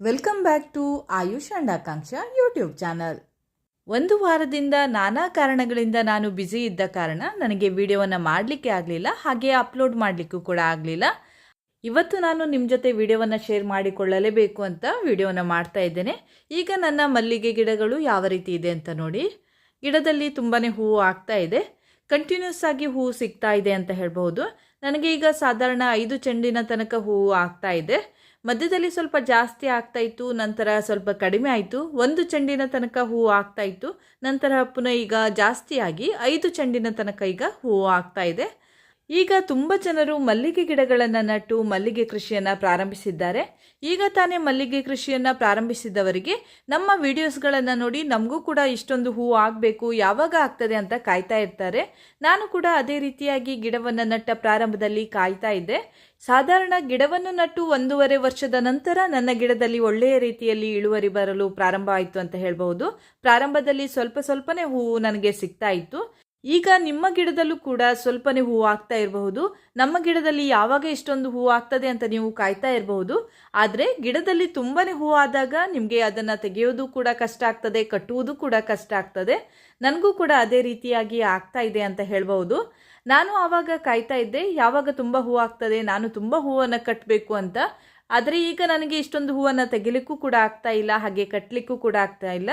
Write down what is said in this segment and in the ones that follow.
Welcome back to Ayush and Akanksha YouTube channel ಒಂದು ವಾರದಿಂದ ನಾನಾ ಕಾರಣಗಳಿಂದ ನಾನು ಬ್ಯುಸಿ ಇದ್ದ ಕಾರಣ ನನಗೆ ವಿಡಿಯೋವನ್ನು ಮಾಡಲಿಕ್ಕೆ ಆಗಲಿಲ್ಲ, ಹಾಗೆ ಅಪ್ಲೋಡ್ ಮಾಡಲಿಕ್ಕೂ ಕೂಡ ಆಗಲಿಲ್ಲ. ಇವತ್ತು ನಾನು ನಿಮ್ಮ ಜೊತೆ ವಿಡಿಯೋವನ್ನು ಶೇರ್ ಮಾಡಿಕೊಳ್ಳಲೇಬೇಕು ಅಂತ ವಿಡಿಯೋನ ಮಾಡ್ತಾ ಇದ್ದೇನೆ. ಈಗ ನನ್ನ ಮಲ್ಲಿಗೆ ಗಿಡಗಳು ಯಾವ ರೀತಿ ಇದೆ ಅಂತ ನೋಡಿ. ಗಿಡದಲ್ಲಿ ತುಂಬಾ ಹೂವು ಆಗ್ತಾ ಇದೆ. ಕಂಟಿನ್ಯೂಸ್ ಆಗಿ ಹೂವು ಸಿಗ್ತಾ ಇದೆ ಅಂತ ಹೇಳ್ಬೋದು ನನಗೆ ಈಗ ಸಾಧಾರಣ ಐದು ಚೆಂಡಿನ ತನಕ ಹೂವು ಆಗ್ತಾ ಇದೆ. ಮಧ್ಯದಲ್ಲಿ ಸ್ವಲ್ಪ ಜಾಸ್ತಿ ಆಗ್ತಾ ಇತ್ತು, ನಂತರ ಸ್ವಲ್ಪ ಕಡಿಮೆ ಆಯಿತು. ಒಂದು ಚೆಂಡಿನ ತನಕ ಹೂವು ಆಗ್ತಾ ಇತ್ತು. ನಂತರ ಪುನಃ ಈಗ ಜಾಸ್ತಿಯಾಗಿ ಐದು ಚೆಂಡಿನ ತನಕ ಈಗ ಹೂವು ಆಗ್ತಾ ಇದೆ. ಈಗ ತುಂಬ ಜನರು ಮಲ್ಲಿಗೆ ಗಿಡಗಳನ್ನು ನಟ್ಟು ಮಲ್ಲಿಗೆ ಕೃಷಿಯನ್ನು ಪ್ರಾರಂಭಿಸಿದ್ದಾರೆ. ಈಗ ತಾನೇ ಮಲ್ಲಿಗೆ ಕೃಷಿಯನ್ನು ಪ್ರಾರಂಭಿಸಿದವರಿಗೆ ನಮ್ಮ ವಿಡಿಯೋಸ್ಗಳನ್ನು ನೋಡಿ ನಮಗೂ ಕೂಡ ಇಷ್ಟೊಂದು ಹೂವು ಆಗಬೇಕು, ಯಾವಾಗ ಆಗ್ತದೆ ಅಂತ ಕಾಯ್ತಾ ಇರ್ತಾರೆ. ನಾನು ಕೂಡ ಅದೇ ರೀತಿಯಾಗಿ ಗಿಡವನ್ನು ನಟ್ಟ ಪ್ರಾರಂಭದಲ್ಲಿ ಕಾಯ್ತಾ ಇದ್ದೆ. ಸಾಧಾರಣ ಗಿಡವನ್ನು ನಟ್ಟು ಒಂದೂವರೆ ವರ್ಷದ ನಂತರ ನನ್ನ ಗಿಡದಲ್ಲಿ ಒಳ್ಳೆಯ ರೀತಿಯಲ್ಲಿ ಇಳುವರಿ ಬರಲು ಪ್ರಾರಂಭ ಆಯಿತು ಅಂತ ಹೇಳ್ಬೋದು ಪ್ರಾರಂಭದಲ್ಲಿ ಸ್ವಲ್ಪ ಸ್ವಲ್ಪನೇ ಹೂವು ನನಗೆ ಸಿಗ್ತಾ ಇತ್ತು. ಈಗ ನಿಮ್ಮ ಗಿಡದಲ್ಲೂ ಕೂಡ ಸ್ವಲ್ಪನೇ ಹೂವು ಆಗ್ತಾ ಇರಬಹುದು. ನಮ್ಮ ಗಿಡದಲ್ಲಿ ಯಾವಾಗ ಇಷ್ಟೊಂದು ಹೂವು ಆಗ್ತದೆ ಅಂತ ನೀವು ಕಾಯ್ತಾ ಇರಬಹುದು. ಆದರೆ ಗಿಡದಲ್ಲಿ ತುಂಬನೇ ಹೂವು ಆದಾಗ ನಿಮಗೆ ಅದನ್ನು ತೆಗೆಯೋದು ಕೂಡ ಕಷ್ಟ ಆಗ್ತದೆ, ಕಟ್ಟುವುದು ಕೂಡ ಕಷ್ಟ ಆಗ್ತದೆ. ನನಗೂ ಕೂಡ ಅದೇ ರೀತಿಯಾಗಿ ಆಗ್ತಾ ಇದೆ ಅಂತ ಹೇಳ್ಬಹುದು. ನಾನು ಆವಾಗ ಕಾಯ್ತಾ ಇದ್ದೆ, ಯಾವಾಗ ತುಂಬ ಹೂವು ಆಗ್ತದೆ, ನಾನು ತುಂಬ ಹೂವನ್ನು ಕಟ್ಟಬೇಕು ಅಂತ. ಆದರೆ ಈಗ ನನಗೆ ಇಷ್ಟೊಂದು ಹೂವನ್ನು ತೆಗಿಲಿಕ್ಕೂ ಕೂಡ ಆಗ್ತಾ ಇಲ್ಲ, ಹಾಗೆ ಕಟ್ಟಲಿಕ್ಕೂ ಕೂಡ ಆಗ್ತಾ ಇಲ್ಲ.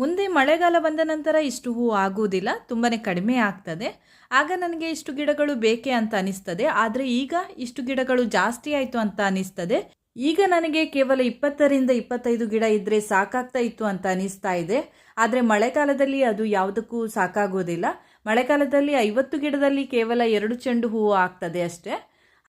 ಮುಂದೆ ಮಳೆಗಾಲ ಬಂದ ನಂತರ ಇಷ್ಟು ಹೂವು ಆಗುವುದಿಲ್ಲ ತುಂಬಾ ಕಡಿಮೆ ಆಗ್ತದೆ. ಆಗ ನನಗೆ ಇಷ್ಟು ಗಿಡಗಳು ಬೇಕೇ ಅಂತ ಅನಿಸ್ತದೆ. ಆದರೆ ಈಗ ಇಷ್ಟು ಗಿಡಗಳು ಜಾಸ್ತಿ ಆಯಿತು ಅಂತ ಅನಿಸ್ತದೆ. ಈಗ ನನಗೆ ಕೇವಲ ಇಪ್ಪತ್ತರಿಂದ ಇಪ್ಪತ್ತೈದು ಗಿಡ ಇದ್ದರೆ ಸಾಕಾಗ್ತಾ ಇತ್ತು ಅಂತ ಅನಿಸ್ತಾ ಇದೆ. ಆದರೆ ಮಳೆಗಾಲದಲ್ಲಿ ಅದು ಯಾವುದಕ್ಕೂ ಸಾಕಾಗೋದಿಲ್ಲ. ಮಳೆಗಾಲದಲ್ಲಿ ಐವತ್ತು ಗಿಡದಲ್ಲಿ ಕೇವಲ ಎರಡು ಚೆಂಡು ಹೂವು ಆಗ್ತದೆ ಅಷ್ಟೇ.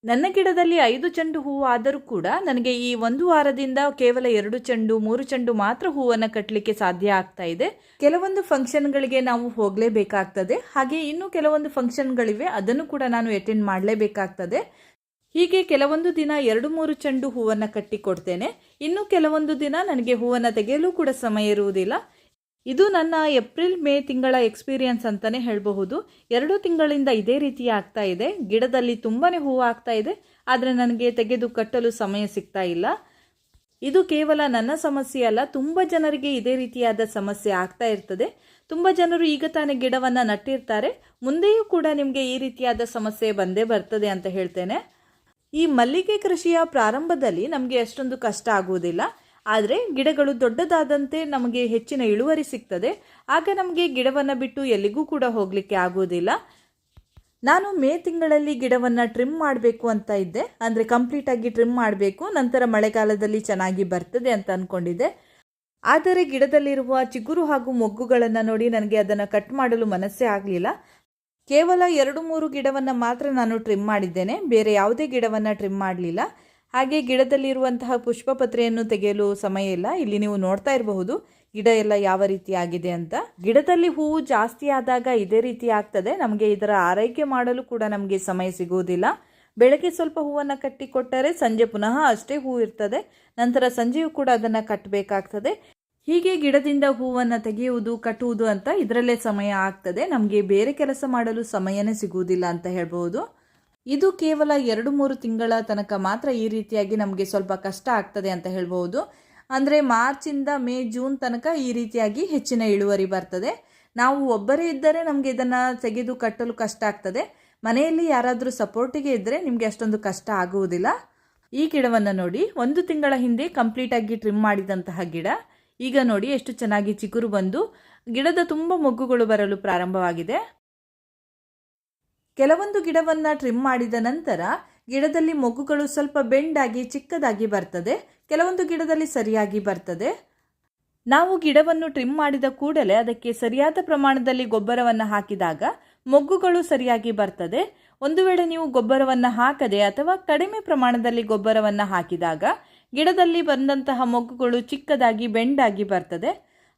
ನನ್ನ ಗಿಡದಲ್ಲಿ ಐದು ಚೆಂಡು ಹೂವು ಆದರೂ ಕೂಡ ನನಗೆ ಈ ಒಂದು ವಾರದಿಂದ ಕೇವಲ ಎರಡು ಚೆಂಡು, ಮೂರು ಚೆಂಡು ಮಾತ್ರ ಹೂವನ್ನು ಕಟ್ಟಲಿಕ್ಕೆ ಸಾಧ್ಯ ಆಗ್ತಾ ಇದೆ. ಕೆಲವೊಂದು ಫಂಕ್ಷನ್ಗಳಿಗೆ ನಾವು ಹೋಗಲೇಬೇಕಾಗ್ತದೆ. ಹಾಗೆ ಇನ್ನೂ ಕೆಲವೊಂದು ಫಂಕ್ಷನ್ಗಳಿವೆ, ಅದನ್ನು ಕೂಡ ನಾನು ಅಟೆಂಡ್ ಮಾಡಲೇಬೇಕಾಗ್ತದೆ. ಹೀಗೆ ಕೆಲವೊಂದು ದಿನ ಎರಡು, ಮೂರು ಚೆಂಡು ಹೂವನ್ನು ಕಟ್ಟಿಕೊಡ್ತೇನೆ. ಇನ್ನು ಕೆಲವೊಂದು ದಿನ ನನಗೆ ಹೂವನ್ನು ತೆಗೆಯಲು ಕೂಡ ಸಮಯ ಇರುವುದಿಲ್ಲ. ಇದು ನನ್ನ ಏಪ್ರಿಲ್ ಮೇ ತಿಂಗಳ ಎಕ್ಸ್ಪೀರಿಯನ್ಸ್ ಅಂತಲೇ ಹೇಳಬಹುದು. ಎರಡು ತಿಂಗಳಿಂದ ಇದೇ ರೀತಿ ಆಗ್ತಾ ಇದೆ. ಗಿಡದಲ್ಲಿ ತುಂಬಾ ಹೂವು ಆಗ್ತಾ ಇದೆ. ಆದರೆ ನನಗೆ ತೆಗೆದು ಕಟ್ಟಲು ಸಮಯ ಸಿಗ್ತಾ ಇಲ್ಲ. ಇದು ಕೇವಲ ನನ್ನ ಸಮಸ್ಯೆ ಅಲ್ಲ, ತುಂಬ ಜನರಿಗೆ ಇದೇ ರೀತಿಯಾದ ಸಮಸ್ಯೆ ಆಗ್ತಾ ಇರ್ತದೆ. ತುಂಬ ಜನರು ಈಗ ತಾನೇ ಗಿಡವನ್ನು ನಟ್ಟಿರ್ತಾರೆ. ಮುಂದೆಯೂ ಕೂಡ ನಿಮಗೆ ಈ ರೀತಿಯಾದ ಸಮಸ್ಯೆ ಬಂದೇ ಬರ್ತದೆ ಅಂತ ಹೇಳ್ತೇನೆ. ಈ ಮಲ್ಲಿಗೆ ಕೃಷಿಯ ಪ್ರಾರಂಭದಲ್ಲಿ ನಮಗೆ ಅಷ್ಟೊಂದು ಕಷ್ಟ ಆಗುವುದಿಲ್ಲ. ಆದರೆ ಗಿಡಗಳು ದೊಡ್ಡದಾದಂತೆ ನಮಗೆ ಹೆಚ್ಚಿನ ಇಳುವರಿ ಸಿಗ್ತದೆ. ಆಗ ನಮಗೆ ಗಿಡವನ್ನು ಬಿಟ್ಟು ಎಲ್ಲಿಗೂ ಕೂಡ ಹೋಗಲಿಕ್ಕೆ ಆಗೋದಿಲ್ಲ ನಾನು ಮೇ ತಿಂಗಳಲ್ಲಿ ಗಿಡವನ್ನು ಟ್ರಿಮ್ ಮಾಡಬೇಕು ಅಂತ ಇದ್ದೆ. ಅಂದರೆ ಕಂಪ್ಲೀಟಾಗಿ ಟ್ರಿಮ್ ಮಾಡಬೇಕು. ನಂತರ ಮಳೆಗಾಲದಲ್ಲಿ ಚೆನ್ನಾಗಿ ಬರ್ತದೆ ಅಂತ ಅಂದ್ಕೊಂಡಿದ್ದೆ ಆದರೆ ಗಿಡದಲ್ಲಿರುವ ಚಿಗುರು ಹಾಗೂ ಮೊಗ್ಗುಗಳನ್ನು ನೋಡಿ ನನಗೆ ಅದನ್ನು ಕಟ್ ಮಾಡಲು ಮನಸ್ಸೇ ಆಗಲಿಲ್ಲ. ಕೇವಲ ಎರಡು ಮೂರು ಗಿಡವನ್ನು ಮಾತ್ರ ನಾನು ಟ್ರಿಮ್ ಮಾಡಿದ್ದೇನೆ. ಬೇರೆ ಯಾವುದೇ ಗಿಡವನ್ನು ಟ್ರಿಮ್ ಮಾಡಲಿಲ್ಲ. ಹಾಗೆ ಗಿಡದಲ್ಲಿರುವಂತಹ ಪುಷ್ಪಪತ್ರೆಯನ್ನು ತೆಗೆಯಲು ಸಮಯ ಇಲ್ಲ. ಇಲ್ಲಿ ನೀವು ನೋಡ್ತಾ ಇರಬಹುದು, ಗಿಡ ಎಲ್ಲ ಯಾವ ರೀತಿ ಆಗಿದೆ ಅಂತ. ಗಿಡದಲ್ಲಿ ಹೂವು ಜಾಸ್ತಿ ಆದಾಗ ಇದೇ ರೀತಿ ಆಗ್ತದೆ. ನಮಗೆ ಇದರ ಆರೈಕೆ ಮಾಡಲು ಕೂಡ ನಮಗೆ ಸಮಯ ಸಿಗುವುದಿಲ್ಲ. ಬೆಳಗ್ಗೆ ಸ್ವಲ್ಪ ಹೂವನ್ನು ಕಟ್ಟಿ ಕೊಟ್ಟರೆ ಸಂಜೆ ಪುನಃ ಅಷ್ಟೇ ಹೂ ಇರ್ತದೆ. ನಂತರ ಸಂಜೆಯೂ ಕೂಡ ಅದನ್ನು ಕಟ್ಟಬೇಕಾಗ್ತದೆ ಹೀಗೆ ಗಿಡದಿಂದ ಹೂವನ್ನು ತೆಗೆಯುವುದು, ಕಟ್ಟುವುದು ಅಂತ ಇದರಲ್ಲೇ ಸಮಯ ಆಗ್ತದೆ. ನಮಗೆ ಬೇರೆ ಕೆಲಸ ಮಾಡಲು ಸಮಯನೇ ಸಿಗುವುದಿಲ್ಲ ಅಂತ ಹೇಳ್ಬೋದು ಇದು ಕೇವಲ ಎರಡು ಮೂರು ತಿಂಗಳ ತನಕ ಮಾತ್ರ ಈ ರೀತಿಯಾಗಿ ನಮಗೆ ಸ್ವಲ್ಪ ಕಷ್ಟ ಆಗ್ತದೆ ಅಂತ ಹೇಳ್ಬೋದು ಅಂದರೆ ಮಾರ್ಚಿಂದ ಮೇ, ಜೂನ್ ತನಕ ಈ ರೀತಿಯಾಗಿ ಹೆಚ್ಚಿನ ಇಳುವರಿ ಬರ್ತದೆ. ನಾವು ಒಬ್ಬರೇ ಇದ್ದರೆ ನಮಗೆ ಇದನ್ನು ತೆಗೆದು ಕಟ್ಟಲು ಕಷ್ಟ ಆಗ್ತದೆ. ಮನೆಯಲ್ಲಿ ಯಾರಾದರೂ ಸಪೋರ್ಟಿಗೆ ಇದ್ದರೆ ನಿಮಗೆ ಅಷ್ಟೊಂದು ಕಷ್ಟ ಆಗುವುದಿಲ್ಲ. ಈ ಗಿಡವನ್ನು ನೋಡಿ, ಒಂದು ತಿಂಗಳ ಹಿಂದೆ ಕಂಪ್ಲೀಟಾಗಿ ಟ್ರಿಮ್ ಮಾಡಿದಂತಹ ಗಿಡ. ಈಗ ನೋಡಿ, ಎಷ್ಟು ಚೆನ್ನಾಗಿ ಚಿಗುರು ಬಂದು, ಗಿಡದ ತುಂಬ ಮೊಗ್ಗುಗಳು ಬರಲು ಪ್ರಾರಂಭವಾಗಿದೆ. ಕೆಲವೊಂದು ಗಿಡವನ್ನು ಟ್ರಿಮ್ ಮಾಡಿದ ನಂತರ ಗಿಡದಲ್ಲಿ ಮೊಗ್ಗುಗಳು ಸ್ವಲ್ಪ ಬೆಂಡಾಗಿ ಚಿಕ್ಕದಾಗಿ ಬರ್ತದೆ, ಕೆಲವೊಂದು ಗಿಡದಲ್ಲಿ ಸರಿಯಾಗಿ ಬರ್ತದೆ. ನಾವು ಗಿಡವನ್ನು ಟ್ರಿಮ್ ಮಾಡಿದ ಕೂಡಲೇ ಅದಕ್ಕೆ ಸರಿಯಾದ ಪ್ರಮಾಣದಲ್ಲಿ ಗೊಬ್ಬರವನ್ನು ಹಾಕಿದಾಗ ಮೊಗ್ಗುಗಳು ಸರಿಯಾಗಿ ಬರ್ತದೆ. ಒಂದು ವೇಳೆ ನೀವು ಗೊಬ್ಬರವನ್ನು ಹಾಕದೆ ಅಥವಾ ಕಡಿಮೆ ಪ್ರಮಾಣದಲ್ಲಿ ಗೊಬ್ಬರವನ್ನು ಹಾಕಿದಾಗ ಗಿಡದಲ್ಲಿ ಬಂದಂತಹ ಮೊಗ್ಗುಗಳು ಚಿಕ್ಕದಾಗಿ ಬೆಂಡಾಗಿ ಬರ್ತದೆ.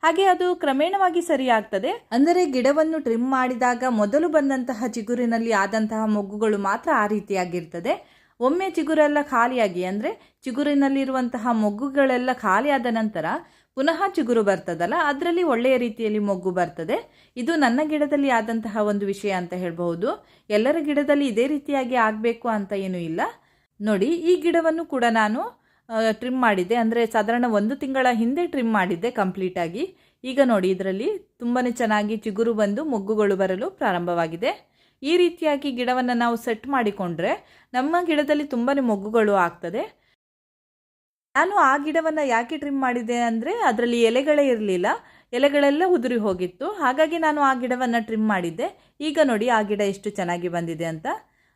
ಹಾಗೆ ಅದು ಕ್ರಮೇಣವಾಗಿ ಸರಿಯಾಗ್ತದೆ. ಅಂದರೆ ಗಿಡವನ್ನು ಟ್ರಿಮ್ ಮಾಡಿದಾಗ ಮೊದಲು ಬಂದಂತಹ ಚಿಗುರಿನಲ್ಲಿ ಆದಂತಹ ಮೊಗ್ಗುಗಳು ಮಾತ್ರ ಆ ರೀತಿಯಾಗಿರ್ತದೆ. ಒಮ್ಮೆ ಚಿಗುರೆಲ್ಲ ಖಾಲಿಯಾಗಿ ಅಂದರೆ ಚಿಗುರಿನಲ್ಲಿರುವಂತಹ ಮೊಗ್ಗುಗಳೆಲ್ಲ ಖಾಲಿಯಾದ ನಂತರ ಪುನಃ ಚಿಗುರು ಬರ್ತದಲ್ಲ, ಅದರಲ್ಲಿ ಒಳ್ಳೆಯ ರೀತಿಯಲ್ಲಿ ಮೊಗ್ಗು ಬರ್ತದೆ. ಇದು ನನ್ನ ಗಿಡದಲ್ಲಿ ಆದಂತಹ ಒಂದು ವಿಷಯ ಅಂತ ಹೇಳಬಹುದು. ಎಲ್ಲರ ಗಿಡದಲ್ಲಿ ಇದೇ ರೀತಿಯಾಗಿ ಆಗಬೇಕು ಅಂತ ಏನೂ ಇಲ್ಲ. ನೋಡಿ, ಈ ಗಿಡವನ್ನು ಕೂಡ ನಾನು ಟ್ರಿಮ್ ಮಾಡಿದ್ದೆ. ಅಂದರೆ ಸಾಧಾರಣ ಒಂದು ತಿಂಗಳ ಹಿಂದೆ ಟ್ರಿಮ್ ಮಾಡಿದ್ದೆ ಕಂಪ್ಲೀಟಾಗಿ ಈಗ ನೋಡಿ, ಇದರಲ್ಲಿ ತುಂಬಾ ಚೆನ್ನಾಗಿ ಚಿಗುರು ಬಂದು ಮೊಗ್ಗುಗಳು ಬರಲು ಪ್ರಾರಂಭವಾಗಿದೆ. ಈ ರೀತಿಯಾಗಿ ಗಿಡವನ್ನು ನಾವು ಸೆಟ್ ಮಾಡಿಕೊಂಡ್ರೆ ನಮ್ಮ ಗಿಡದಲ್ಲಿ ತುಂಬಾ ಮೊಗ್ಗುಗಳು ಆಗ್ತದೆ. ನಾನು ಆ ಗಿಡವನ್ನು ಯಾಕೆ ಟ್ರಿಮ್ ಮಾಡಿದೆ ಅಂದರೆ ಅದರಲ್ಲಿ ಎಲೆಗಳೇ ಇರಲಿಲ್ಲ. ಎಲೆಗಳೆಲ್ಲ ಉದುರಿ ಹೋಗಿತ್ತು. ಹಾಗಾಗಿ ನಾನು ಆ ಗಿಡವನ್ನು ಟ್ರಿಮ್ ಮಾಡಿದ್ದೆ. ಈಗ ನೋಡಿ, ಆ ಗಿಡ ಎಷ್ಟು ಚೆನ್ನಾಗಿ ಬಂದಿದೆ ಅಂತ.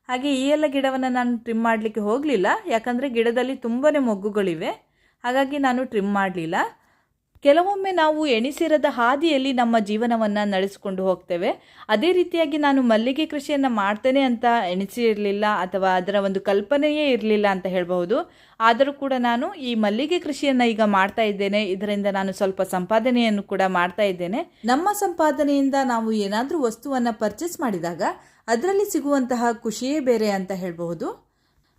ಹಾಗೆ ಈ ಎಲ್ಲ ಗಿಡವನ್ನು ನಾನು ಟ್ರಿಮ್ ಮಾಡಲಿಕ್ಕೆ ಹೋಗಲಿಲ್ಲ. ಯಾಕಂದರೆ ಗಿಡದಲ್ಲಿ ತುಂಬಾ ಮೊಗ್ಗುಗಳಿವೆ. ಹಾಗಾಗಿ ನಾನು ಟ್ರಿಮ್ ಮಾಡಲಿಲ್ಲ. ಕೆಲವೊಮ್ಮೆ ನಾವು ಎಣಿಸಿರದ ಹಾದಿಯಲ್ಲಿ ನಮ್ಮ ಜೀವನವನ್ನು ನಡೆಸಿಕೊಂಡು ಹೋಗ್ತೇವೆ. ಅದೇ ರೀತಿಯಾಗಿ ನಾನು ಮಲ್ಲಿಗೆ ಕೃಷಿಯನ್ನು ಮಾಡ್ತೇನೆ ಅಂತ ಎಣಿಸಿರಲಿಲ್ಲ ಅಥವಾ ಅದರ ಒಂದು ಕಲ್ಪನೆಯೇ ಇರಲಿಲ್ಲ ಅಂತ ಹೇಳಬಹುದು. ಆದರೂ ಕೂಡ ನಾನು ಈ ಮಲ್ಲಿಗೆ ಕೃಷಿಯನ್ನು ಈಗ ಮಾಡ್ತಾ ಇದ್ದೇನೆ. ಇದರಿಂದ ನಾನು ಸ್ವಲ್ಪ ಸಂಪಾದನೆಯನ್ನು ಕೂಡ ಮಾಡ್ತಾ ಇದ್ದೇನೆ. ನಮ್ಮ ಸಂಪಾದನೆಯಿಂದ ನಾವು ಏನಾದರೂ ವಸ್ತುವನ್ನು ಪರ್ಚೇಸ್ ಮಾಡಿದಾಗ, ಅದರಲ್ಲಿ ಸಿಗುವಂತಹ ಖುಷಿಯೇ ಬೇರೆ ಅಂತ ಹೇಳಬಹುದು.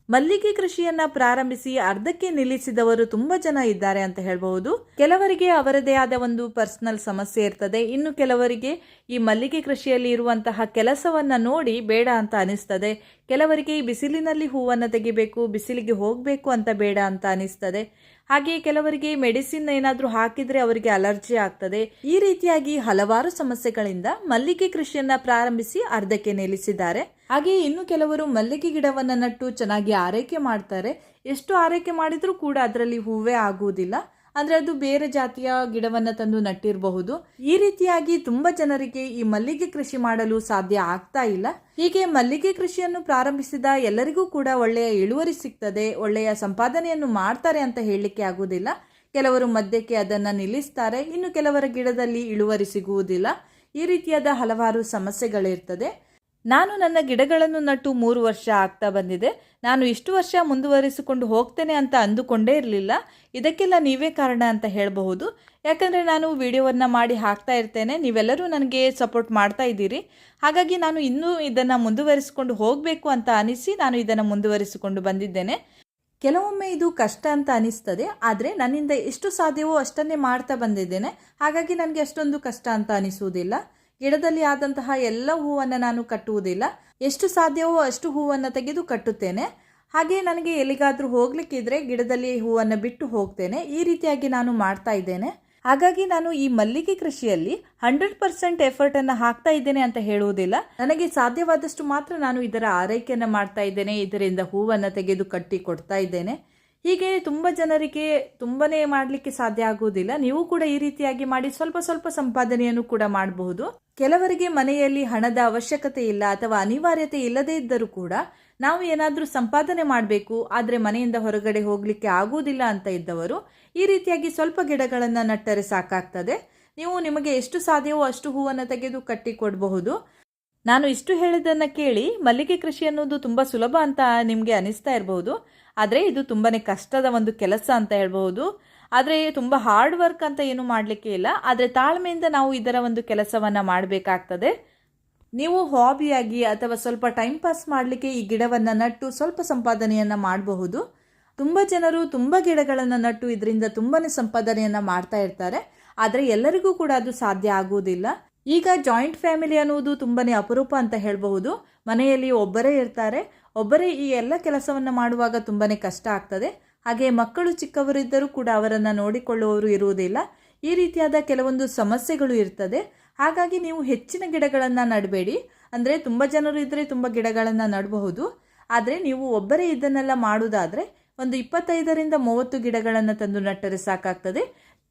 ಮಲ್ಲಿಗೆ ಕೃಷಿಯನ್ನ ಪ್ರಾರಂಭಿಸಿ ಅರ್ಧಕ್ಕೆ ನಿಲ್ಲಿಸಿದವರು ತುಂಬಾ ಜನ ಇದ್ದಾರೆ ಅಂತ ಹೇಳಬಹುದು. ಕೆಲವರಿಗೆ ಅವರದೇ ಆದ ಒಂದು ಪರ್ಸನಲ್ ಸಮಸ್ಯೆ ಇರ್ತದೆ. ಇನ್ನು ಕೆಲವರಿಗೆ ಈ ಮಲ್ಲಿಗೆ ಕೃಷಿಯಲ್ಲಿ ಇರುವಂತಹ ಕೆಲಸವನ್ನ ನೋಡಿ ಬೇಡ ಅಂತ ಅನಿಸ್ತದೆ. ಕೆಲವರಿಗೆ ಈ ಬಿಸಿಲಿನಲ್ಲಿ ಹೂವನ್ನು ತೆಗಿಬೇಕು, ಬಿಸಿಲಿಗೆ ಹೋಗಬೇಕು ಅಂತ ಬೇಡ ಅಂತ ಅನಿಸ್ತದೆ. ಹಾಗೆ ಕೆಲವರಿಗೆ ಮೆಡಿಸಿನ್ ಏನಾದರೂ ಹಾಕಿದ್ರೆ ಅವರಿಗೆ ಅಲರ್ಜಿ ಆಗ್ತದೆ. ಈ ರೀತಿಯಾಗಿ ಹಲವಾರು ಸಮಸ್ಯೆಗಳಿಂದ ಮಲ್ಲಿಗೆ ಕೃಷಿಯನ್ನ ಪ್ರಾರಂಭಿಸಿ ಅರ್ಧಕ್ಕೆ ನಿಲ್ಲಿಸಿದ್ದಾರೆ. ಹಾಗೆಯೇ ಇನ್ನು ಕೆಲವರು ಮಲ್ಲಿಗೆ ಗಿಡವನ್ನು ನಟ್ಟು ಚೆನ್ನಾಗಿ ಆರೈಕೆ ಮಾಡ್ತಾರೆ. ಎಷ್ಟು ಆರೈಕೆ ಮಾಡಿದರೂ ಕೂಡ ಅದರಲ್ಲಿ ಹೂವೇ ಆಗುವುದಿಲ್ಲ. ಅಂದರೆ ಅದು ಬೇರೆ ಜಾತಿಯ ಗಿಡವನ್ನು ತಂದು ನಟ್ಟಿರಬಹುದು. ಈ ರೀತಿಯಾಗಿ ತುಂಬ ಜನರಿಗೆ ಈ ಮಲ್ಲಿಗೆ ಕೃಷಿ ಮಾಡಲು ಸಾಧ್ಯ ಆಗ್ತಾ ಇಲ್ಲ. ಹೀಗೆ ಮಲ್ಲಿಗೆ ಕೃಷಿಯನ್ನು ಪ್ರಾರಂಭಿಸಿದ ಎಲ್ಲರಿಗೂ ಕೂಡ ಒಳ್ಳೆಯ ಇಳುವರಿ ಸಿಗ್ತದೆ, ಒಳ್ಳೆಯ ಸಂಪಾದನೆಯನ್ನು ಮಾಡ್ತಾರೆ ಅಂತ ಹೇಳಲಿಕ್ಕೆ ಆಗುವುದಿಲ್ಲ. ಕೆಲವರು ಮಧ್ಯಕ್ಕೆ ಅದನ್ನು ನಿಲ್ಲಿಸ್ತಾರೆ, ಇನ್ನು ಕೆಲವರ ಗಿಡದಲ್ಲಿ ಇಳುವರಿ ಸಿಗುವುದಿಲ್ಲ. ಈ ರೀತಿಯಾದ ಹಲವಾರು ಸಮಸ್ಯೆಗಳಿರ್ತದೆ. ನಾನು ನನ್ನ ಗಿಡಗಳನ್ನು ನಟ್ಟು ಮೂರು ವರ್ಷ ಆಗ್ತಾ ಬಂದಿದೆ. ನಾನು ಇಷ್ಟು ವರ್ಷ ಮುಂದುವರಿಸಿಕೊಂಡು ಹೋಗ್ತೇನೆ ಅಂತ ಅಂದುಕೊಂಡೇ ಇರಲಿಲ್ಲ. ಇದಕ್ಕೆಲ್ಲ ನೀವೇ ಕಾರಣ ಅಂತ ಹೇಳಬಹುದು. ಯಾಕಂದರೆ ನಾನು ವಿಡಿಯೋವನ್ನು ಮಾಡಿ ಹಾಕ್ತಾ ಇರ್ತೇನೆ. ನೀವೆಲ್ಲರೂ ನನಗೆ ಸಪೋರ್ಟ್ ಮಾಡ್ತಾ ಇದ್ದೀರಿ. ಹಾಗಾಗಿ ನಾನು ಇನ್ನೂ ಇದನ್ನು ಮುಂದುವರಿಸಿಕೊಂಡು ಹೋಗಬೇಕು ಅಂತ ಅನಿಸಿ ನಾನು ಇದನ್ನು ಮುಂದುವರಿಸಿಕೊಂಡು ಬಂದಿದ್ದೇನೆ. ಕೆಲವೊಮ್ಮೆ ಇದು ಕಷ್ಟ ಅಂತ ಅನಿಸ್ತದೆ. ಆದರೆ ನನ್ನಿಂದ ಎಷ್ಟು ಸಾಧ್ಯವೋ ಅಷ್ಟನ್ನೇ ಮಾಡ್ತಾ ಬಂದಿದ್ದೇನೆ. ಹಾಗಾಗಿ ನನಗೆ ಅಷ್ಟೊಂದು ಕಷ್ಟ ಅಂತ ಅನಿಸುವುದಿಲ್ಲ. ಗಿಡದಲ್ಲಿ ಆದಂತಹ ಎಲ್ಲ ಹೂವನ್ನು ನಾನು ಕಟ್ಟುವುದಿಲ್ಲ. ಎಷ್ಟು ಸಾಧ್ಯವೋ ಅಷ್ಟು ಹೂವನ್ನು ತೆಗೆದು ಕಟ್ಟುತ್ತೇನೆ. ಹಾಗೆ ನನಗೆ ಎಲ್ಲಿಗಾದರೂ ಹೋಗ್ಲಿಕ್ಕಿದ್ರೆ ಗಿಡದಲ್ಲಿ ಹೂವನ್ನು ಬಿಟ್ಟು ಹೋಗ್ತೇನೆ. ಈ ರೀತಿಯಾಗಿ ನಾನು ಮಾಡ್ತಾ ಇದ್ದೇನೆ. ಹಾಗಾಗಿ ನಾನು ಈ ಮಲ್ಲಿಗೆ ಕೃಷಿಯಲ್ಲಿ ಹಂಡ್ರೆಡ್ ಪರ್ಸೆಂಟ್ ಎಫರ್ಟ್ ಅನ್ನು ಹಾಕ್ತಾ ಇದ್ದೇನೆ ಅಂತ ಹೇಳುವುದಿಲ್ಲ. ನನಗೆ ಸಾಧ್ಯವಾದಷ್ಟು ಮಾತ್ರ ನಾನು ಇದರ ಆರೈಕೆಯನ್ನು ಮಾಡ್ತಾ ಇದ್ದೇನೆ. ಇದರಿಂದ ಹೂವನ್ನು ತೆಗೆದು ಕಟ್ಟಿ ಕೊಡ್ತಾ ಇದ್ದೇನೆ. ಹೀಗೆ ತುಂಬ ಜನರಿಗೆ ತುಂಬನೇ ಮಾಡಲಿಕ್ಕೆ ಸಾಧ್ಯ ಆಗುವುದಿಲ್ಲ. ನೀವು ಕೂಡ ಈ ರೀತಿಯಾಗಿ ಮಾಡಿ ಸ್ವಲ್ಪ ಸ್ವಲ್ಪ ಸಂಪಾದನೆಯನ್ನು ಕೂಡ ಮಾಡಬಹುದು. ಕೆಲವರಿಗೆ ಮನೆಯಲ್ಲಿ ಹಣದ ಅವಶ್ಯಕತೆ ಇಲ್ಲ ಅಥವಾ ಅನಿವಾರ್ಯತೆ ಇಲ್ಲದೇ ಇದ್ದರೂ ಕೂಡ ನಾವು ಏನಾದರೂ ಸಂಪಾದನೆ ಮಾಡಬೇಕು, ಆದರೆ ಮನೆಯಿಂದ ಹೊರಗಡೆ ಹೋಗಲಿಕ್ಕೆ ಆಗುವುದಿಲ್ಲ ಅಂತ ಇದ್ದವರು ಈ ರೀತಿಯಾಗಿ ಸ್ವಲ್ಪ ಗಿಡಗಳನ್ನು ನಟ್ಟರೆ ಸಾಕಾಗ್ತದೆ. ನೀವು ನಿಮಗೆ ಎಷ್ಟು ಸಾಧ್ಯವೋ ಅಷ್ಟು ಹೂವನ್ನು ತೆಗೆದು ಕಟ್ಟಿ ಕೊಡಬಹುದು ನಾನು ಇಷ್ಟು ಹೇಳಿದ್ದನ್ನು ಕೇಳಿ ಮಲ್ಲಿಗೆ ಕೃಷಿ ಅನ್ನೋದು ತುಂಬ ಸುಲಭ ಅಂತ ನಿಮಗೆ ಅನಿಸ್ತಾ ಇರಬಹುದು ಆದರೆ ಇದು ತುಂಬಾ ಕಷ್ಟದ ಒಂದು ಕೆಲಸ ಅಂತ ಹೇಳ್ಬಹುದು ಆದರೆ ತುಂಬ ಹಾರ್ಡ್ ವರ್ಕ್ ಅಂತ ಏನು ಮಾಡಲಿಕ್ಕೆ ಇಲ್ಲ. ಆದರೆ ತಾಳ್ಮೆಯಿಂದ ನಾವು ಇದರ ಒಂದು ಕೆಲಸವನ್ನು ಮಾಡಬೇಕಾಗ್ತದೆ. ನೀವು ಹಾಬಿಯಾಗಿ ಅಥವಾ ಸ್ವಲ್ಪ ಟೈಮ್ ಪಾಸ್ ಮಾಡಲಿಕ್ಕೆ ಈ ಗಿಡವನ್ನು ನಟ್ಟು ಸ್ವಲ್ಪ ಸಂಪಾದನೆಯನ್ನು ಮಾಡಬಹುದು. ತುಂಬ ಜನರು ತುಂಬ ಗಿಡಗಳನ್ನು ನಟ್ಟು ಇದರಿಂದ ತುಂಬಾ ಸಂಪಾದನೆಯನ್ನು ಮಾಡ್ತಾ ಇರ್ತಾರೆ. ಆದರೆ ಎಲ್ಲರಿಗೂ ಕೂಡ ಅದು ಸಾಧ್ಯ ಆಗುವುದಿಲ್ಲ. ಈಗ ಜಾಯಿಂಟ್ ಫ್ಯಾಮಿಲಿ ಅನ್ನುವುದು ತುಂಬಾ ಅಪರೂಪ ಅಂತ ಹೇಳಬಹುದು. ಮನೆಯಲ್ಲಿ ಒಬ್ಬರೇ ಇರ್ತಾರೆ. ಒಬ್ಬರೇ ಈ ಎಲ್ಲ ಕೆಲಸವನ್ನು ಮಾಡುವಾಗ ತುಂಬಾ ಕಷ್ಟ ಆಗ್ತದೆ. ಹಾಗೆ ಮಕ್ಕಳು ಚಿಕ್ಕವರಿದ್ದರೂ ಕೂಡ ಅವರನ್ನು ನೋಡಿಕೊಳ್ಳುವವರು ಇರುವುದಿಲ್ಲ. ಈ ರೀತಿಯಾದ ಕೆಲವೊಂದು ಸಮಸ್ಯೆಗಳು ಇರ್ತದೆ. ಹಾಗಾಗಿ ನೀವು ಹೆಚ್ಚಿನ ಗಿಡಗಳನ್ನು ನಡಬೇಡಿ. ಅಂದರೆ ತುಂಬ ಜನರು ಇದ್ದರೆ ತುಂಬ ಗಿಡಗಳನ್ನು ನಡಬಹುದು. ಆದರೆ ನೀವು ಒಬ್ಬರೇ ಇದನ್ನೆಲ್ಲ ಮಾಡುವುದಾದರೆ ಒಂದು ಇಪ್ಪತ್ತೈದರಿಂದ ಮೂವತ್ತು ಗಿಡಗಳನ್ನು ತಂದು ನಟ್ಟರೆ ಸಾಕಾಗ್ತದೆ.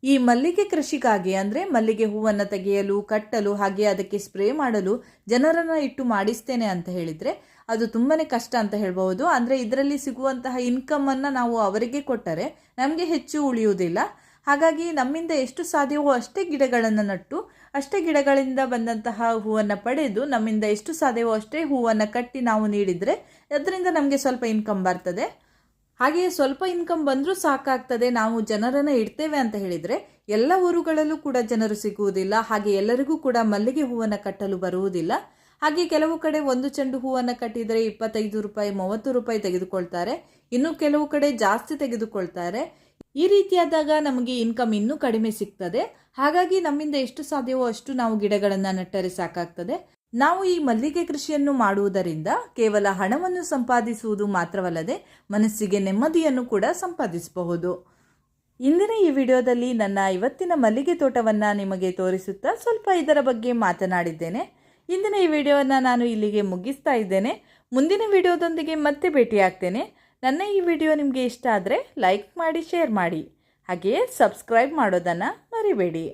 ಈ ಮಲ್ಲಿಗೆ ಕೃಷಿಗಾಗಿ ಅಂದರೆ ಮಲ್ಲಿಗೆ ಹೂವನ್ನು ತೆಗೆಯಲು, ಕಟ್ಟಲು, ಹಾಗೆ ಅದಕ್ಕೆ ಸ್ಪ್ರೇ ಮಾಡಲು ಜನರನ್ನು ಇಟ್ಟು ಮಾಡಿಸ್ತೇನೆ ಅಂತ ಹೇಳಿದರೆ ಅದು ತುಂಬಾ ಕಷ್ಟ ಅಂತ ಹೇಳ್ಬಹುದು. ಅಂದರೆ ಇದರಲ್ಲಿ ಸಿಗುವಂತಹ ಇನ್ಕಮನ್ನು ನಾವು ಅವರಿಗೆ ಕೊಟ್ಟರೆ ನಮಗೆ ಹೆಚ್ಚು ಉಳಿಯುವುದಿಲ್ಲ. ಹಾಗಾಗಿ ನಮ್ಮಿಂದ ಎಷ್ಟು ಸಾಧ್ಯವೋ ಅಷ್ಟೇ ಗಿಡಗಳನ್ನು ನಟ್ಟು, ಅಷ್ಟೇ ಗಿಡಗಳಿಂದ ಬಂದಂತಹ ಹೂವನ್ನು ಪಡೆದು ನಮ್ಮಿಂದ ಎಷ್ಟು ಸಾಧ್ಯವೋ ಅಷ್ಟೇ ಹೂವನ್ನು ಕಟ್ಟಿ ನಾವು ನೀಡಿದರೆ, ಅದರಿಂದ ನಮಗೆ ಸ್ವಲ್ಪ ಇನ್ಕಮ್ ಬರ್ತದೆ. ಹಾಗೆಯೇ ಸ್ವಲ್ಪ ಇನ್ಕಮ್ ಬಂದರೂ ಸಾಕಾಗ್ತದೆ, ನಾವು ಜನರನ್ನು ಇಡ್ತೇವೆ ಅಂತ ಹೇಳಿದರೆ, ಎಲ್ಲ ಊರುಗಳಲ್ಲೂ ಕೂಡ ಜನರು ಸಿಗುವುದಿಲ್ಲ, ಹಾಗೆ ಎಲ್ಲರಿಗೂ ಕೂಡ ಮಲ್ಲಿಗೆ ಹೂವನ್ನು ಕಟ್ಟಲು ಬರುವುದಿಲ್ಲ. ಹಾಗೆ ಕೆಲವು ಕಡೆ ಒಂದು ಚೆಂಡು ಹೂವನ್ನು ಕಟ್ಟಿದರೆ ಇಪ್ಪತ್ತೈದು ರೂಪಾಯಿ, ಮೂವತ್ತು ರೂಪಾಯಿ ತೆಗೆದುಕೊಳ್ತಾರೆ, ಇನ್ನು ಕೆಲವು ಕಡೆ ಜಾಸ್ತಿ ತೆಗೆದುಕೊಳ್ತಾರೆ. ಈ ರೀತಿಯಾದಾಗ ನಮಗೆ ಇನ್ಕಮ್ ಇನ್ನೂ ಕಡಿಮೆ ಸಿಗ್ತದೆ. ಹಾಗಾಗಿ ನಮ್ಮಿಂದ ಎಷ್ಟು ಸಾಧ್ಯವೋ ಅಷ್ಟು ನಾವು ಗಿಡಗಳನ್ನು ನೆಟ್ಟರೆ ಸಾಕಾಗ್ತದೆ. ನಾವು ಈ ಮಲ್ಲಿಗೆ ಕೃಷಿಯನ್ನು ಮಾಡುವುದರಿಂದ ಕೇವಲ ಹಣವನ್ನು ಸಂಪಾದಿಸುವುದು ಮಾತ್ರವಲ್ಲದೆ ಮನಸ್ಸಿಗೆ ನೆಮ್ಮದಿಯನ್ನು ಕೂಡ ಸಂಪಾದಿಸಬಹುದು. ಇಂದಿನ ಈ ವಿಡಿಯೋದಲ್ಲಿ ನನ್ನ ಇವತ್ತಿನ ಮಲ್ಲಿಗೆ ತೋಟವನ್ನು ನಿಮಗೆ ತೋರಿಸುತ್ತಾ ಸ್ವಲ್ಪ ಇದರ ಬಗ್ಗೆ ಮಾತನಾಡಿದ್ದೇನೆ. ಇಂದಿನ ಈ ವಿಡಿಯೋವನ್ನು ನಾನು ಇಲ್ಲಿಗೆ ಮುಗಿಸ್ತಾ ಇದ್ದೇನೆ. ಮುಂದಿನ ವಿಡಿಯೋದೊಂದಿಗೆ ಮತ್ತೆ ಭೇಟಿಯಾಗ್ತೇನೆ. ನನ್ನ ಈ ವಿಡಿಯೋ ನಿಮಗೆ ಇಷ್ಟ ಆದರೆ ಲೈಕ್ ಮಾಡಿ, ಶೇರ್ ಮಾಡಿ. ಹಾಗೆಯೇ ಸಬ್ಸ್ಕ್ರೈಬ್ ಮಾಡೋದನ್ನು ಮರಿಬೇಡಿ.